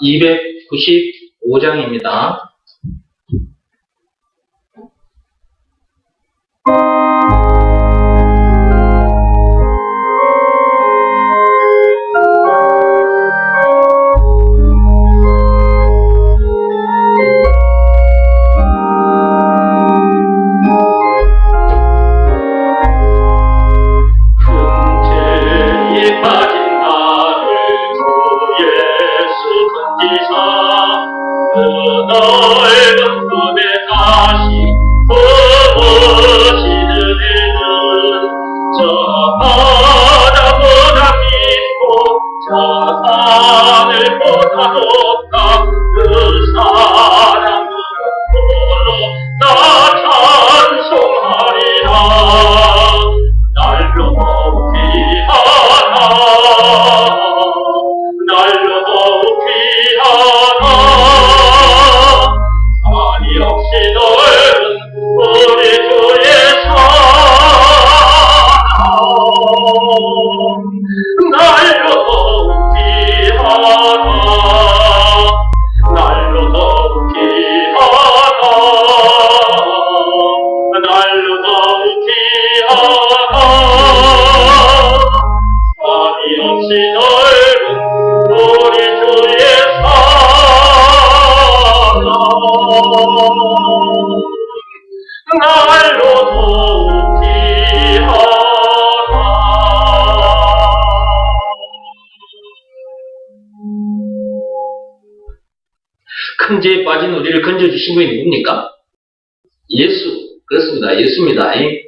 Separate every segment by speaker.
Speaker 1: 295장입니다. 큰 죄에 빠진 우리를 건져주신 분이 누굽니까? 예수. 그렇습니다. 예수입니다. 예.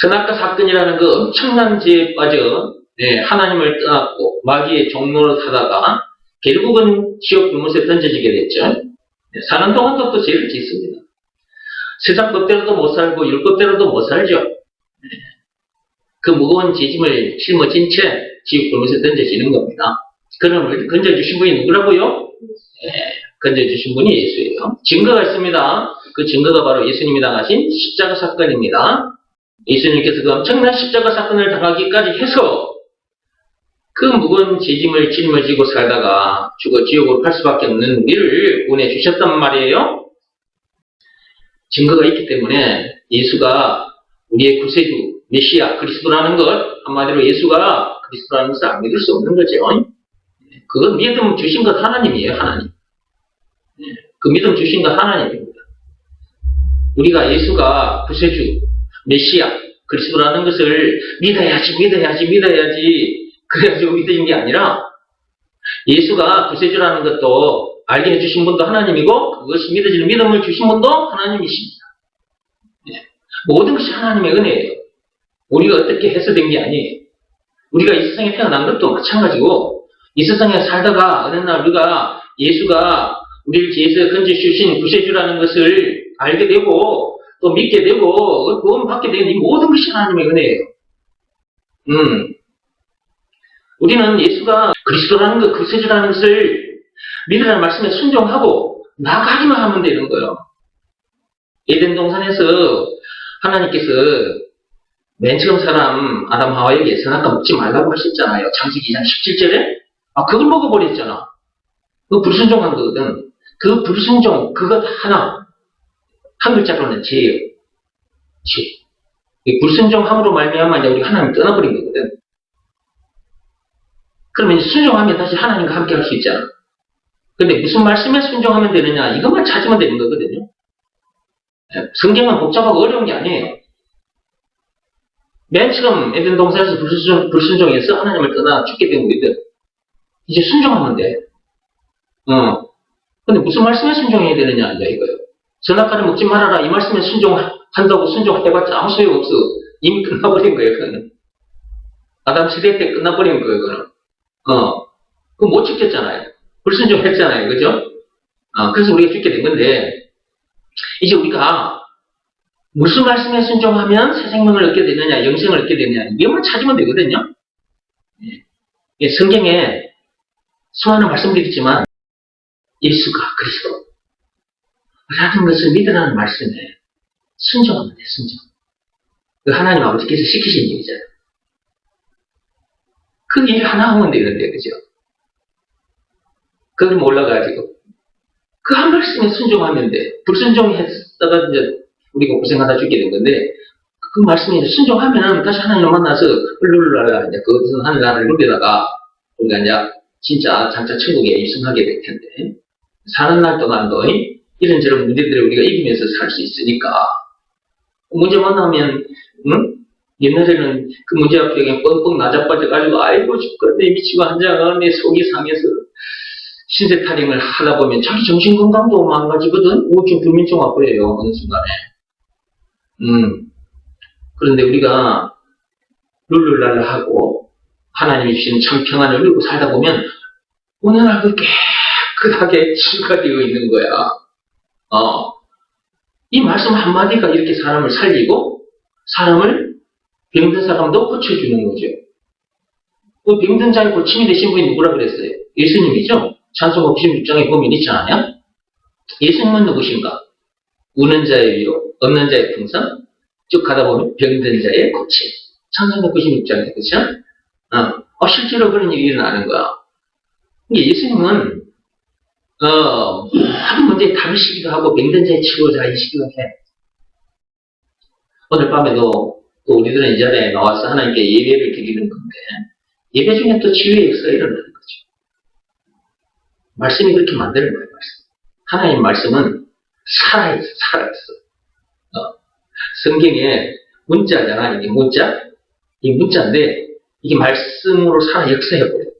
Speaker 1: 선악과 사건이라는 그 엄청난 죄에 빠져 예, 하나님을 떠났고 마귀의 종로를 타다가 결국은 지옥 불못에 던져지게 됐죠. 예, 사는 동안도 또 죄를 짓습니다. 세상 법대로도 못 살고 율법대로도 못 살죠. 예. 그 무거운 죄짐을 짊어진 채 지옥 불못에 던져지는 겁니다. 그럼 건져주신 분이 누구라고요? 예, 건져주신 분이 예수예요. 증거가 있습니다. 그 증거가 바로 예수님이 당하신 십자가 사건입니다. 예수님께서 그 엄청난 십자가 사건을 당하기까지 해서 그 무거운 죄짐을 짊어지고 살다가 죽어 지옥으로 갈 수밖에 없는 우리를 구원해 주셨단 말이에요. 증거가 있기 때문에 예수가 우리의 구세주, 메시아, 그리스도라는 것, 한마디로 예수가 그리스도라는 것을 안 믿을 수 없는 거죠. 그건 믿음 주신 것 하나님이에요, 하나님. 예, 그 믿음 주신 것 하나님입니다. 우리가 예수가 구세주, 메시아, 그리스도라는 것을 믿어야지, 믿어야지, 믿어야지, 그래가지고 믿어진 게 아니라, 예수가 구세주라는 것도 알게 해주신 분도 하나님이고, 그것이 믿어지는 믿음을 주신 분도 하나님이십니다. 예, 모든 것이 하나님의 은혜예요. 우리가 어떻게 해서 된 게 아니에요. 우리가 이 세상에 태어난 것도 마찬가지고, 이 세상에 살다가 어느 날 우리가 예수가 우리를 죄에서 건져주신 구세주라는 것을 알게 되고 또 믿게 되고 구원 받게 되는 이 모든 것이 하나님의 은혜예요. 음. 우리는 예수가 그리스도라는 것, 구세주라는 것을 믿으라는 말씀에 순종하고 나가기만 하면 되는 거예요. 에덴 동산에서 하나님께서 맨 처음 사람 아담 하와에게 선악과 먹지 말라고 하셨잖아요. 창세기 2장 17절에. 아, 그걸 먹어버렸잖아. 그 불순종한 거거든. 그 불순종, 그것 하나. 한 글자로는 죄예요. 죄. 이 불순종함으로 말미암아 이제 우리 하나님 떠나버린 거거든. 그러면 순종하면 다시 하나님과 함께 할 수 있잖아. 근데 무슨 말씀에 순종하면 되느냐? 이것만 찾으면 되는 거거든요. 예, 성경은 복잡하고 어려운 게 아니에요. 맨 처음 에덴 동산에서 불순종, 불순종해서 하나님을 떠나 죽게 된 우리들. 이제 순종하면 돼. 어. 근데 무슨 말씀에 순종해야 되느냐, 이제 이거요. 선악과를 먹지 말아라. 이 말씀에 순종한다고 순종해봤자 아무 소용 없어. 이미 끝나버린 거예요, 그거는. 아담 시대 때 끝나버린 거예요, 그거는. 어. 그거 못 지켰잖아요. 불순종했잖아요, 그죠? 어, 그래서 우리가 죽게 된 건데, 이제 우리가 무슨 말씀에 순종하면 새 생명을 얻게 되느냐, 영생을 얻게 되느냐, 이것만 찾으면 되거든요. 예. 예, 성경에 수많은 말씀드리지만 예수가 그리스도 라는 것을 믿으라는 말씀에 순종하면 돼, 순종. 그 하나님 아버지께서 시키신 일이잖아요. 그 일 하나 하면 되는데, 그죠? 그걸 몰라가지고 그 한 말씀에 순종하면 돼. 불순종했다가 이제 우리가 고생하다 죽게 된 건데 그 말씀에 이제 순종하면은 다시 하나님을 만나서 룰루라라 이제 그것은 하늘 나라를 누비다가 우리가 이제 진짜 장차 천국에 입성하게 될 텐데 사는 날 동안도 이- 이런저런 문제들을 우리가 이기면서 살 수 있으니까. 문제 만나면 응? 옛날에는 그 문제 앞에 그냥 뻥뻥 나자빠져가지고 아이고 죽겠네. 미치고 한장내 속이 상해서 신세 타령을 하다 보면 자기 정신 건강도 망가지거든. 우울증 불면증 와버려요. 어느 순간에. 음. 그런데 우리가 룰루랄라 하고 하나님이 주신 참 평안을 누리고 살다 보면 어느 날 그 깨끗하게 치유가 되어 있는 거야 어. 이 말씀 한마디가 이렇게 사람을 살리고 사람을 병든 사람도 고쳐주는 거죠. 그 병든 자의 고침이 되신 분이 누구라 그랬어요? 예수님이죠? 찬송 56장에 보면 있지 않아요? 예수님은 누구신가? 우는 자의 위로, 없는 자의 풍성, 쭉 가다 보면 병든 자의 고침. 찬송 96장에, 그쵸? 어, 어, 실제로 그런 일이 일어나는 거야. 이게 예수님은 어, 모든 문제에 답이시기도 하고 병든 자의 치료자이시기도 해. 오늘 밤에도 또 우리들은 이 자리에 나와서 하나님께 예배를 드리는 건데 예배 중에 또 치유의 역사가 일어나는 거죠. 말씀이 그렇게 만드는 거예요. 말씀. 하나님 말씀은 살아있어, 살아있어. 어, 성경에 문자잖아, 이게 문자. 이 문자인데 이게 말씀으로 살아 역사해버려요.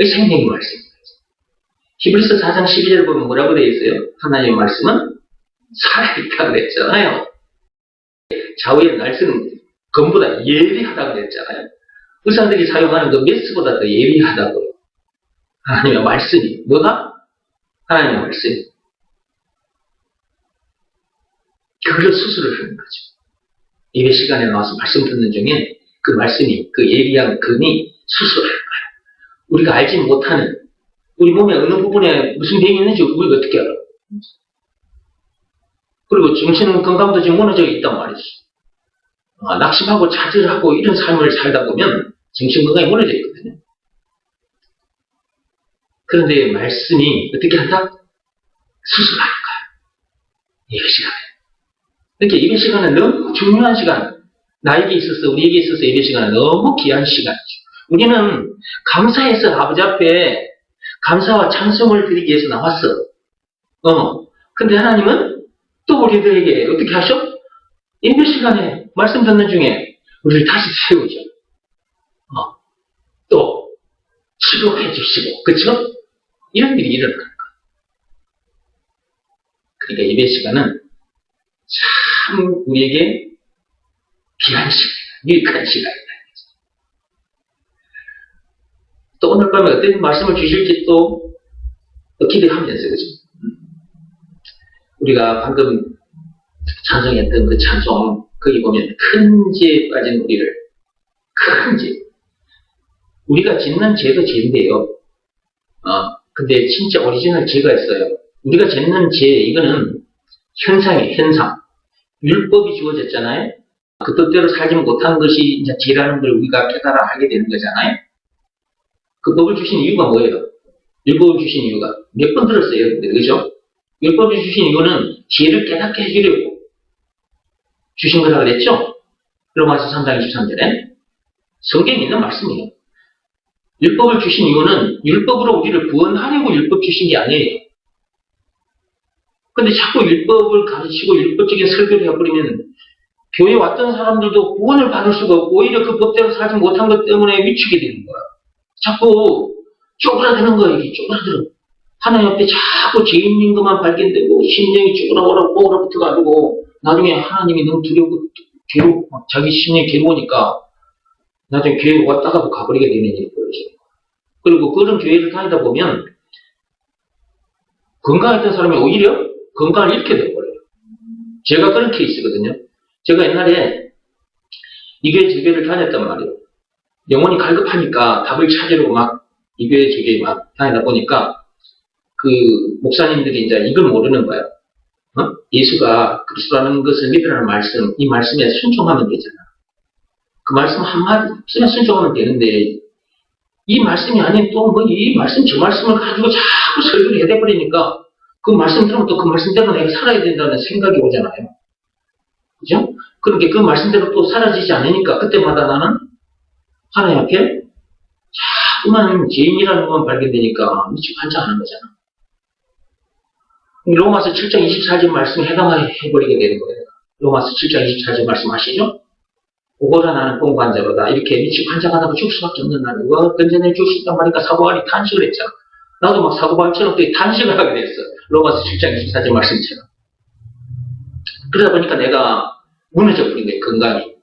Speaker 1: 이 생명의 말씀. 히브리서 4장 12절 보면 뭐라고 되어 있어요? 하나님의 말씀은 살아있다고 그랬잖아요. 좌우의 날씨는 검보다 예리하다고 그랬잖아요. 의사들이 사용하는 그 메스보다 더 예리하다고요. 하나님의 말씀이. 뭐가? 하나님의 말씀이. 그걸로 수술을 하는 거죠. 예배 시간에 나와서 말씀 듣는 중에 그 말씀이, 그 예리한 금이 수술을 하는 거예요. 우리가 알지 못하는 우리 몸의 어느 부분에 무슨 병이 있는지 우리가 어떻게 알아? 그리고 정신 건강도 지금 무너져 있단 말이지. 아, 낙심하고 좌절하고 이런 삶을 살다 보면 정신 건강이 무너져 있거든요. 그런데 말씀이 어떻게 한다? 수술하는 거야. 예배 시간에. 이렇게 예배 시간은 너무 중요한 시간. 나에게 있어서, 우리에게 있어서 예배 시간은 너무 귀한 시간이죠. 우리는 감사해서 아버지 앞에 감사와 찬송을 드리기 위해서 나왔어. 어. 근데 하나님은 또 우리들에게 어떻게 하셔? 예배 시간에 말씀 듣는 중에 우리를 다시 세우죠. 어. 또 치료해 주시고, 그쵸? 이런 일이 일어나는 거야. 그러니까 예배 시간은 참 우리에게 귀한 시간, 유익한 시간이다. 또 오늘 밤에 어떤 말씀을 주실지 또, 또 기대하면서, 그죠? 우리가 방금 찬송했던 그 찬송, 거기 보면 큰 죄에 빠진 우리를, 큰 죄. 우리가 짓는 죄도 죄인데요. 어, 근데 진짜 오리지널 죄가 있어요. 우리가 짓는 죄, 이거는 현상이에요, 현상. 율법이 주어졌잖아요. 그 뜻대로 살지 못한 것이 이제 죄라는 걸 우리가 깨달아 알게 되는 거잖아요. 그 법을 주신 이유가 뭐예요? 율법을 주신 이유가 몇 번 들었어요, 근데 그죠? 율법을 주신 이유는 죄를 깨닫게 해주려고 주신 거라 그랬죠? 로마서 3장 23절에 성경에 있는 말씀이에요. 율법을 주신 이유는 율법으로 우리를 구원하려고 율법 주신 게 아니에요. 근데 자꾸 율법을 가르치고 율법적인 설교를 해버리면 교회 왔던 사람들도 구원을 받을 수가 없고 오히려 그 법대로 살지 못한 것 때문에 위축이 되는 거야. 자꾸 쪼그라드는 거야, 이게 쪼그라들어. 하나님 앞에 자꾸 죄 있는 것만 발견되고 심령이 쪼그라오라 꼬그라 붙어가지고 나중에 하나님이 너무 두려워, 괴로, 워 자기 심령이 괴로우니까 나중에 교회 왔다가도 가버리게 되는 일이 벌어져요. 그리고 그런 교회를 다니다 보면 건강했던 사람이 오히려 건강을 잃게 돼버려요. 제가 그런 케이스거든요. 제가 옛날에 이 교회 저 교회를 다녔단 말이에요. 영혼이 갈급하니까 답을 찾으려고 막이 교회 저 교회 막 다니다 보니까 그 목사님들이 이제 이걸 모르는 거야. 어? 예수가 그리스도라는 것을 믿으라는 말씀, 이 말씀에 순종하면 되잖아. 그 말씀 한마디 쓰면 순종하면 되는데 이 말씀이 아닌 또 뭐 이 말씀 저 말씀을 가지고 자꾸 설교를 해대버리니까 그 말씀 들으면 또 그 말씀대로 내가 살아야 된다는 생각이 오잖아요. 그죠? 그렇게 그 말씀대로 또 사라지지 않으니까 그때마다 나는 하나님 앞에 자꾸만 죄인이라는 것만 발견되니까 미치고 환장하는 거잖아. 로마서 7장 24절 말씀 해당해버리게 되는 거예요. 로마서 7장 24절 말씀 아시죠? 오거라 나는 공부한 자로다. 이렇게 미치고 환장하다가 죽을 수밖에 없는 나를 와 건전해 줄수 있단 말이니까 사고발이 탄식을 했잖아. 나도 막 사고발처럼 또 탄식을 하게 됐어. 로마서 7장 24절 말씀처럼. 그러다 보니까 내가 무너져 버린 거예요, 건강이.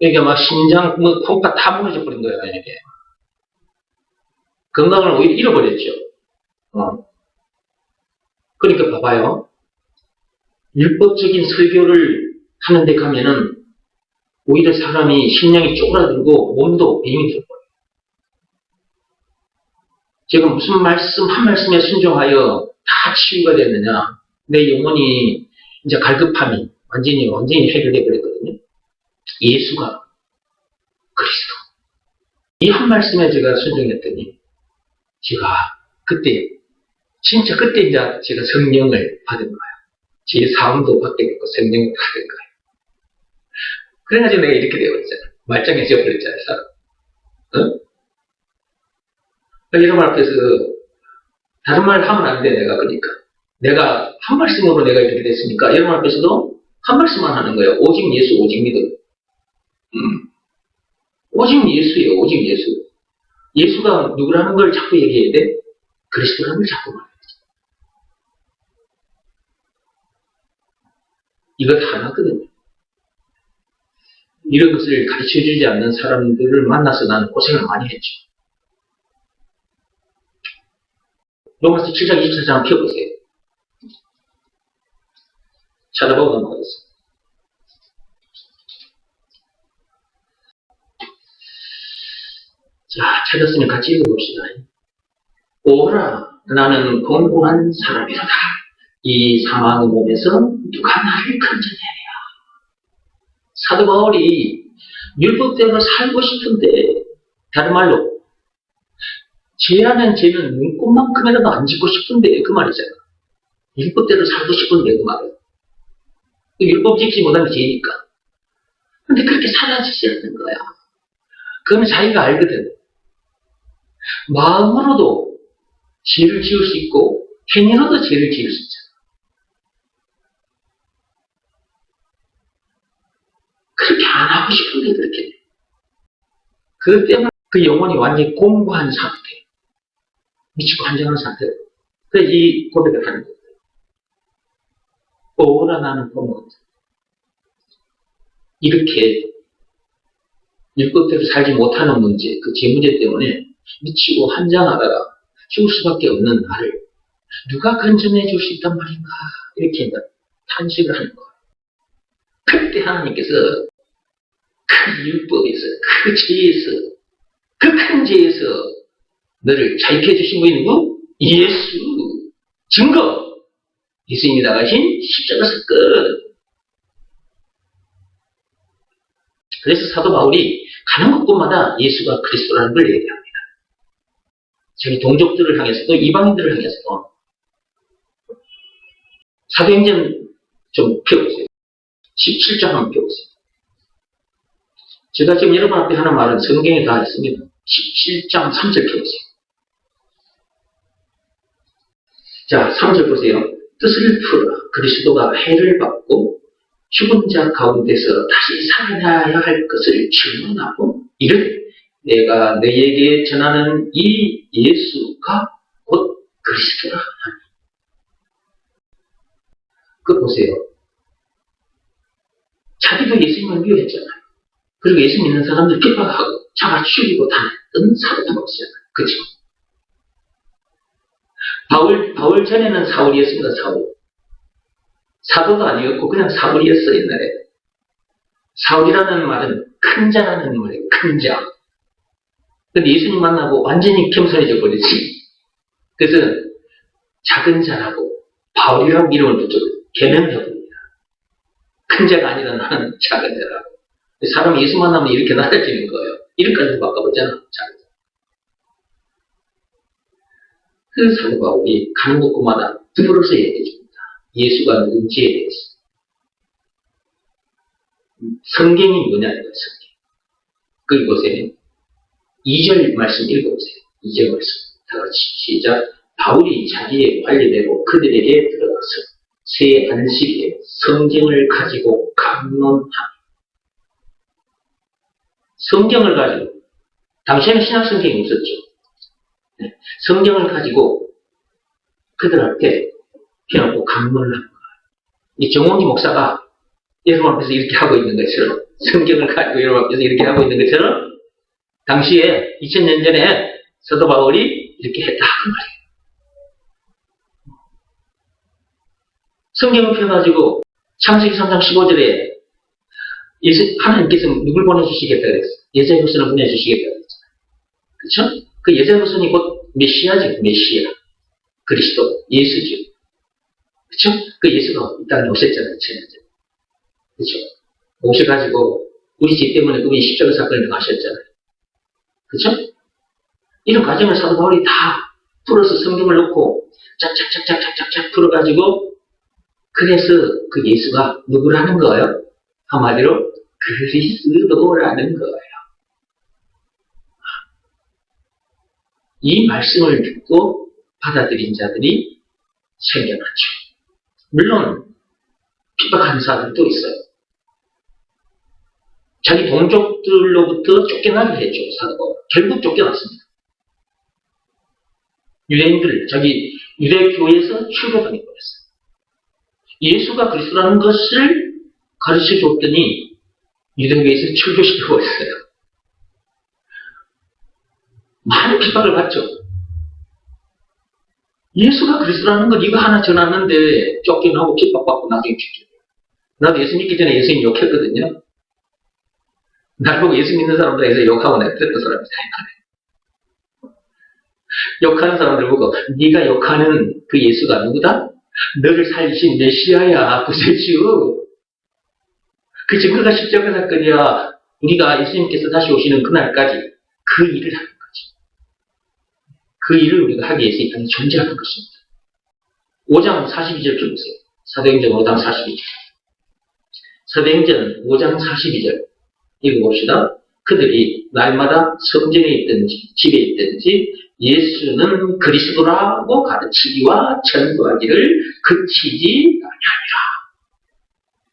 Speaker 1: 이게 막 심장, 뭐, 콩팥 다 무너져 버린 거예요, 이게. 건강을 오히려 잃어버렸죠. 어. 그러니까 봐봐요. 율법적인 설교를 하는데 가면은 오히려 사람이 심령이 쪼그라들고 몸도 뱀이 들어버려요. 제가 무슨 말씀 한 말씀에 순종하여 다 치유가 됐느냐. 내 영혼이 이제 갈급함이 완전히 완전히 해결돼 버렸거든요. 예수가 그리스도. 이 한 말씀에 제가 순종했더니 제가 그때 진짜 그때 이제 제가 성령을 받은 거예요. 제 삶도 바뀌었고 성령을 받은 거예요. 그래가지고 내가 이렇게 되어버렸잖아. 말짱해져 버렸잖아요, 사람. 어? 여러분 앞에서 다른 말 하면 안 돼, 내가 그러니까. 내가 한 말씀으로 내가 이렇게 됐으니까 여러분 앞에서도 한 말씀만 하는 거예요. 오직 예수, 오직 믿음. 음. 오직 예수예요, 오직 예수. 예수가 누구라는 걸 자꾸 얘기해야 돼? 그리스도라는 걸 자꾸 말해야 돼. 이거 다 맞거든요. 이런 것을 가르쳐 주지 않는 사람들을 만나서 나는 고생을 많이 했죠. 로마서 7장 24장 펴보세요. 찾아보고 넘어가겠습니다. 자, 찾았으면 같이 읽어봅시다. 오라, 나는 공고한 사람이로다. 이 사망의 몸에서 누가 나를 건져내랴. 사도 바울이 율법대로 살고 싶은데, 다른 말로, 죄하는 죄는 눈꽃만큼이라도 안 짓고 싶은데, 그 말이잖아. 율법대로 살고 싶은데, 그 말은. 율법 지키지 못하면 죄니까. 근데 그렇게 살아지지 않는 거야. 그러면 자기가 알거든. 마음으로도 죄를 지을 수 있고, 행위로도 죄를 지을 수 있잖아. 그렇게 안 하고 싶은데 그렇게. 그것 때문에 그 영혼이 완전히 공고한 상태. 미치고 한정한 상태. 그래서 이 고백을 하는 거예요. 오라 나는 공고. 이렇게 율법대로 살지 못하는 문제, 그 죄 문제 때문에 미치고 한장하다가 죽을 수밖에 없는 나를 누가 건져내 줄수 있단 말인가? 이렇게 탄식을 하는 거예요. 그때 하나님께서 그 율법에서 그 죄에서 그 큰 죄에서 너를 자유케 해주신 분이 누구? 예수. 증거. 예수님이 나가신 십자가 사건. 그래서 사도 바울이 가는 곳곳마다 예수가 그리스도라는 걸 얘기합니다. 자기 동족들을 향해서도 이방인들을 향해서도 사도행전 좀 펴보세요. 17장 한번 펴보세요. 제가 지금 여러분 앞에 하는 말은 성경에 다 있습니다. 17장 3절 펴보세요. 자, 3절 보세요. 뜻을 풀어 그리스도가 해를 받고 죽은 자 가운데서 다시 살아나야 할 것을 질문하고 이르되 내가 너에게 전하는 이 예수가 곧 그리스도라 하니. 그 보세요. 자기도 예수님을 미워했잖아요. 그리고 예수 믿는 사람들 핍박하고 잡아 죽이고 다녔던 사도가 없어요. 그죠? 바울, 바울 전에는 사울이었습니다, 사울. 사도도 아니었고 그냥 사울이었어, 옛날에. 사울이라는 말은 큰 자라는 말이에요, 큰 자. 근데 예수님 만나고 완전히 겸손해져 버리지. 그래서 작은 자라고 바울이라는 이름을 붙여 개명해버립니다. 큰 자가 아니라 나는 작은 자라고. 사람이 예수 만나면 이렇게 낮아지는 거예요. 이름까지 바꿔보잖아, 작은 자. 그 사도 바울이 가는 곳마다 드물어서 얘기해줍니다. 예수가 누군지에 대해서. 성경이 뭐냐는 거예요, 성경. 보세요. 2절 말씀 읽어보세요. 2절 말씀. 다 같이 시작. 바울이 자기의 관리대로 그들에게 들어가서 새 안식일에 성경을 가지고 강론하니 성경을 가지고 당시에는 신약 성경이 없었죠. 네, 성경을 가지고 그들 앞에 펴놓고 강론을 한 거예요. 이 정원기 목사가 여러분 앞에서 이렇게 하고 있는 것처럼 성경을 가지고 여러분 앞에서 이렇게 하고 있는 것처럼 당시에 2000년 전에 사도 바울이 이렇게 했다 그 말이에요. 성경을 펴가지고 창세기 3장 15절에 하나님께서 누굴 보내주시겠다 그랬어? 예자의 후손을 보내주시겠다 그랬잖아요. 그쵸? 그 예자의 후손이 곧 메시아지, 메시아. 그리스도, 예수죠. 그쵸? 그 예수가 이 땅에 오셨잖아요, 2000년 전에. 그쵸? 오셔가지고 우리 죄 때문에 그분이 십자가 사건을 당하셨잖아요. 그쵸? 이런 과정을 사도 바울이 다 풀어서 성경을 넣고 짝짝짝짝짝짝짝 풀어가지고 그래서 그 예수가 누구라는 거예요? 한마디로 그리스도라는 거예요. 이 말씀을 듣고 받아들인 자들이 생겨났죠. 물론 핍박하는 사람들도 있어요. 자기 동족들로부터 쫓겨나게 했죠. 결국 쫓겨났습니다. 유대인들 자기 유대교에서 출교당해 버렸어요. 예수가 그리스도라는 것을 가르쳐 줬더니 유대교에서 출교시켜 버렸어요. 많은 핍박을 받죠. 예수가 그리스도라는 걸 이거 하나 전하는데 쫓겨나고 핍박받고 나중에 죽죠. 나도 예수 믿기 전에 예수님 욕했거든요. 날 보고 예수 믿는 사람들에서 욕하고 내렸던 사람이 다 욕하는 사람들 보고 네가 욕하는 그 예수가 누구다? 너를 살리신 메시아야 구세주. 그 증거가 십자가 사건이야. 우리가 예수님께서 다시 오시는 그날까지 그 일을 하는 거지. 그 일을 우리가 하기 위해서 이 땅에 존재하는 것입니다. 5장 42절 펴보세요. 사도행전 5장 42절. 사도행전 5장 42절 읽어봅시다 그들이 날마다 성전에 있든지 집에 있든지 예수는 그리스도라고 가르치기와 전도하기를 그치지 아니하니라.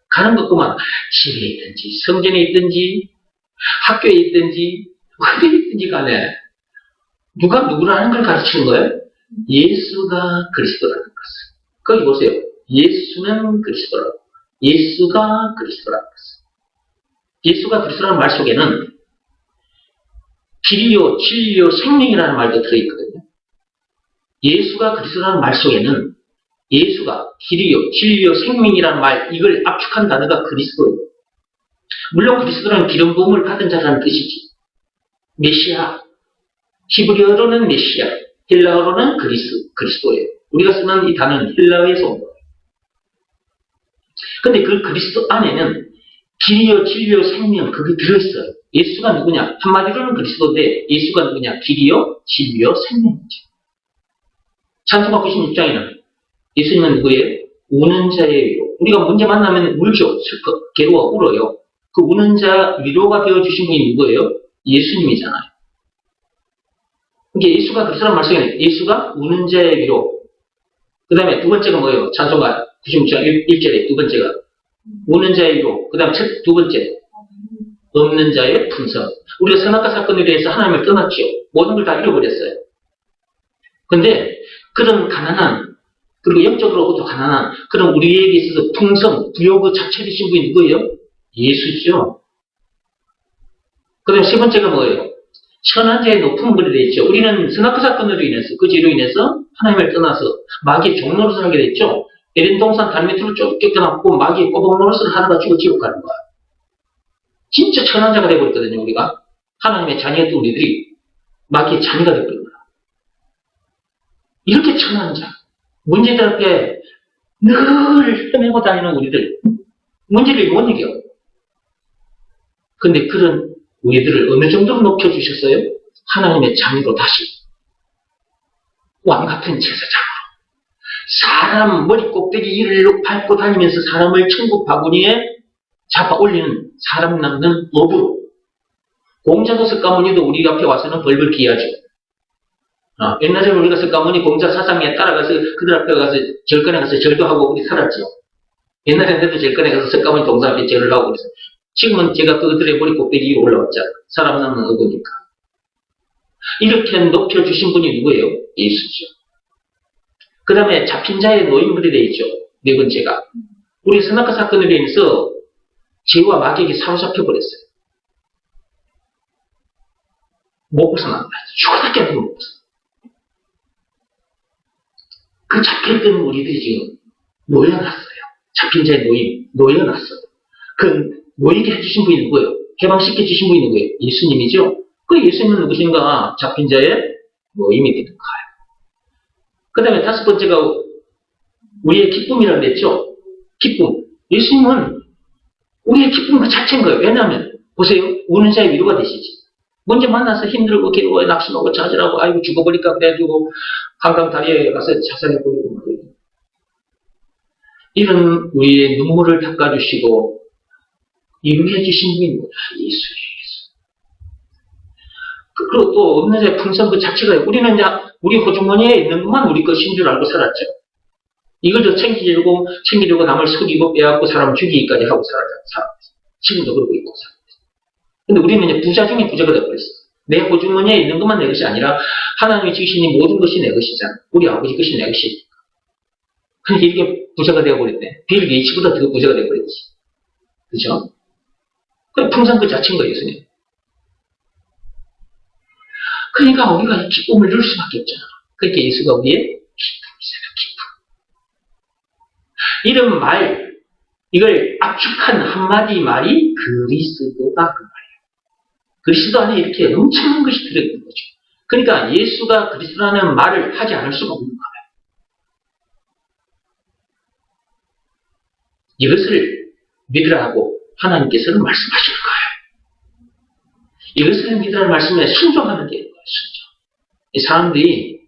Speaker 1: 가는 것구만 집에 있든지 성전에 있든지 학교에 있든지 어디에 있든지 간에 누가 누구라는 걸 가르치는 거예요? 예수가 그리스도라는 것을. 거기 보세요. 예수는 그리스도라고. 예수가 그리스도라는 것을. 예수가 그리스도라는 말 속에는 길이요, 진리요, 생명이라는 말도 들어있거든요. 예수가 그리스도라는 말 속에는 예수가 길이요, 진리요, 생명이라는 말, 이걸 압축한 단어가 그리스도예요. 물론 그리스도는 기름 부음을 받은 자라는 뜻이지. 메시아. 히브리어로는 메시아. 헬라어로는 그리스, 그리스도예요. 우리가 쓰는 이 단어는 헬라어에서 온 거예요. 근데 그 그리스도 안에는 길이요, 진리요, 생명, 그게 들어있어요. 예수가 누구냐? 한마디로는 그리스도인데 예수가 누구냐? 길이요, 진리요, 생명이죠. 찬송가 96장에는 예수님은 누구예요? 우는 위로. 우리가 문제 만나면 울죠. 슬퍼, 괴로워, 울어요. 그 우는 자 위로가 되어주신 분이 누구예요? 예수님이잖아요. 이게 예수가 그리스도란 말씀에 예수가 우는 자의 위로. 그 다음에 두 번째가 뭐예요? 찬송가 96장 1 절에 두 번째가 우는 자의 위로. 그 다음 두 번째 없는 자의 풍성. 우리가 선악과 사건에 대해서 하나님을 떠났죠. 모든 걸 다 잃어버렸어요. 근데 그런 가난한 그리고 영적으로부터 가난한 그런 우리에게 있어서 풍성, 부여 그 자체 되신 분이 누구예요? 예수죠. 그 다음 세 번째가 뭐예요? 천한 자의 높은 분이 됐죠. 우리는 선악과 사건으로 인해서 그 죄로 인해서 하나님을 떠나서 마귀의 종노릇을 하게 됐죠. 에덴 동산 달 밑으로 쭉 쫓겨났고 마귀의 꼬박 노릇을 하다가 죽어 지옥 가는 거야. 진짜 천한 자가 되어버렸거든요, 우리가. 하나님의 자녀였던 우리들이 마귀의 자녀가 되어버린 거야. 이렇게 천한 자. 앞에 늘 헤매고 다니는 우리들. 문제를 못 이겨. 근데 그런 우리들을 어느 정도로 높여주셨어요? 하나님의 자녀로 다시. 왕 같은 제사장으로 사람 머리 꼭대기 이를 밟고 다니면서 사람을 천국 바구니에 잡아 올리는 사람 남는 어부로 공자도 석가모니도 우리 앞에 와서는 벌벌 기하죠. 아, 옛날에 우리가 석가모니 공자 사상에 따라가서 그들 앞에 가서 절간에 가서 절도 하고 우리 살았죠. 옛날에는 해도 절간에 가서 석가모니 동상 앞에 절을 하고 그래서 지금은 제가 그들의 머리 꼭대기 위로 올라왔잖아. 사람 남는 어부니까. 이렇게 높여주신 분이 누구예요? 예수죠. 그 다음에 잡힌 자의 노인물이 되어 있죠. 네 번째가. 우리 선악과 사건으로 인해서 죄와 마귀에게 사로잡혀 버렸어요. 못 벗어난다. 죽어다 깨도 못 벗어. 그 잡혀있던 우리들이 지금 놓여놨어요. 잡힌 자의 노임, 놓여놨어요. 그 놓이게 해주신 분이 누구예요? 해방시켜 주신 분이 누구예요? 예수님이죠. 그 예수님은 누구신가? 잡힌 자의 노임이 되는 거예요. 그 다음에 다섯 번째가 우리의 기쁨이라고 그랬죠? 기쁨. 예수님은 우리의 기쁨 그 자체인 거예요. 왜냐하면, 보세요. 우는 자의 위로가 되시지. 먼저 만나서 힘들고 괴로워 낙심하고 좌절하고 아이고 죽어버릴까 그래가지고 한강 다리에 가서 자살해버리고 말이에요. 이런 우리의 눈물을 닦아주시고 위로해 주신 분이? 예수예요. 예수. 그- 그리고 또 없는 자의 풍성 그 자체가 우리는 이제 우리 호주머니에 있는 것만 우리 것인 줄 알고 살았죠. 이걸 더 챙기려고 챙기려고 남을 속이고 빼앗고 사람 죽이기까지 하고 살았죠. 지금도 그러고 있고 살아요. 근데 우리는 이제 부자 중에 부자가 되어버렸어. 내 호주머니에 있는 것만 내 것이 아니라 하나님이 주신 이 모든 것이 내 것이잖아. 우리 아버지 것이 내 것이니까. 그러니까 이게 부자가 되어버렸네. 빌 게이츠보다 더 부자가 되어버렸지. 그죠? 그 풍선 그 자체인 거예요, 예수님. 그러니까 우리가 이 기쁨을 누릴 수밖에 없잖아. 그러니까 예수가 우리의 기쁨이잖아, 기쁨. 이런 말, 이걸 압축한 한마디 말이 그리스도가 그 말이에요. 그리스도 안에 이렇게 엄청난 것이 들어있는 거죠. 그러니까 예수가 그리스도라는 말을 하지 않을 수가 없는 거예요. 이것을 믿으라고 하나님께서는 말씀하시는 거예요. 이것을 믿으라는 말씀에 순종하는 게. 이 사람들이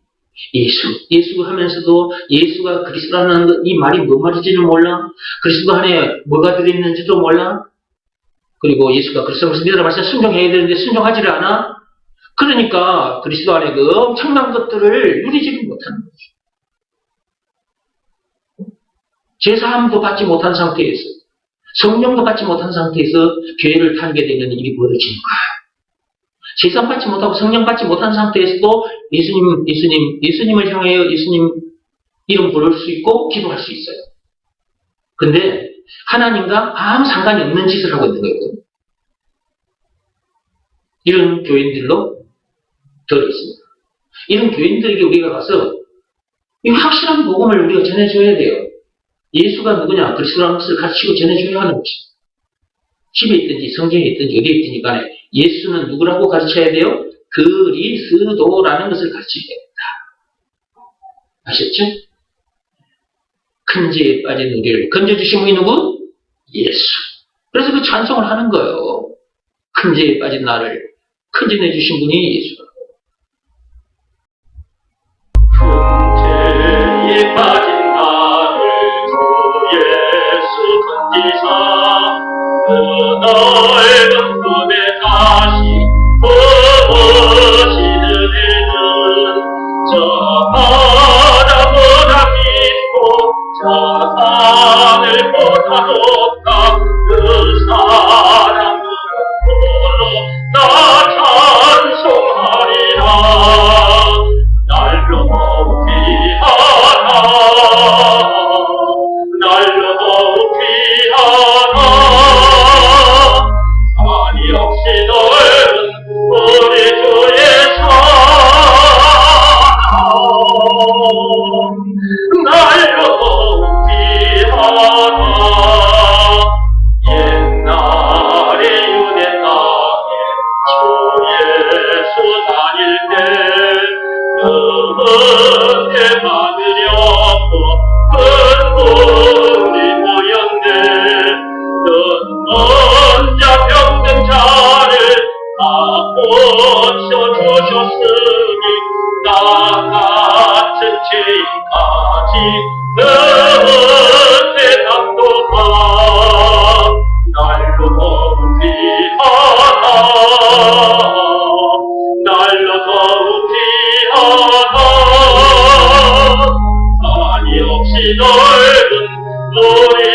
Speaker 1: 예수, 예수 하면서도 예수가 그리스도라는 이 말이 뭔 말인지는 몰라. 그리스도 안에 뭐가 들어있는지도 몰라. 그리고 예수가 그리스도를 믿으라 말씀에 순종해야 되는데 순종하지를 않아. 그러니까 그리스도 안에 그 엄청난 것들을 누리지를 못하는 거죠. 제사함도 받지 못한 상태에서 성령도 받지 못한 상태에서 교회를 타게 되는 일이 벌어지는 거야. 제사 받지 못하고 성령 받지 못한 상태에서도 예수님, 예수님, 예수님을 향하여 예수님 이름 부를 수 있고 기도할 수 있어요. 근데 하나님과 아무 상관이 없는 짓을 하고 있는 거예요. 이런 교인들로 들어 있습니다. 이런 교인들에게 우리가 가서 이 확실한 복음을 우리가 전해줘야 돼요. 예수가 누구냐? 그리스도라는 것을 가르치고 전해줘야 하는 것이. 집에 있든지 성경에 있든지 어디에 있든지 간에 예수는 누구라고 가르쳐야 돼요? 그리스도라는 것을 가르쳐야 됩니다. 아셨죠? 큰 죄에 빠진 우리를 건져주신 분이 누구? 예수. 그래서 그 찬송을 하는 거예요. 큰 죄에 빠진 나를 건져내주신 분이 예수라
Speaker 2: 하늘보다 높다. 그 사 언자 병든 자를 다 고쳐주셨으니 나 같은 죄인까지 그 은혜 감동하 날로 더욱 피하다 날로 더욱 피하다 산이 없이 넓은 우리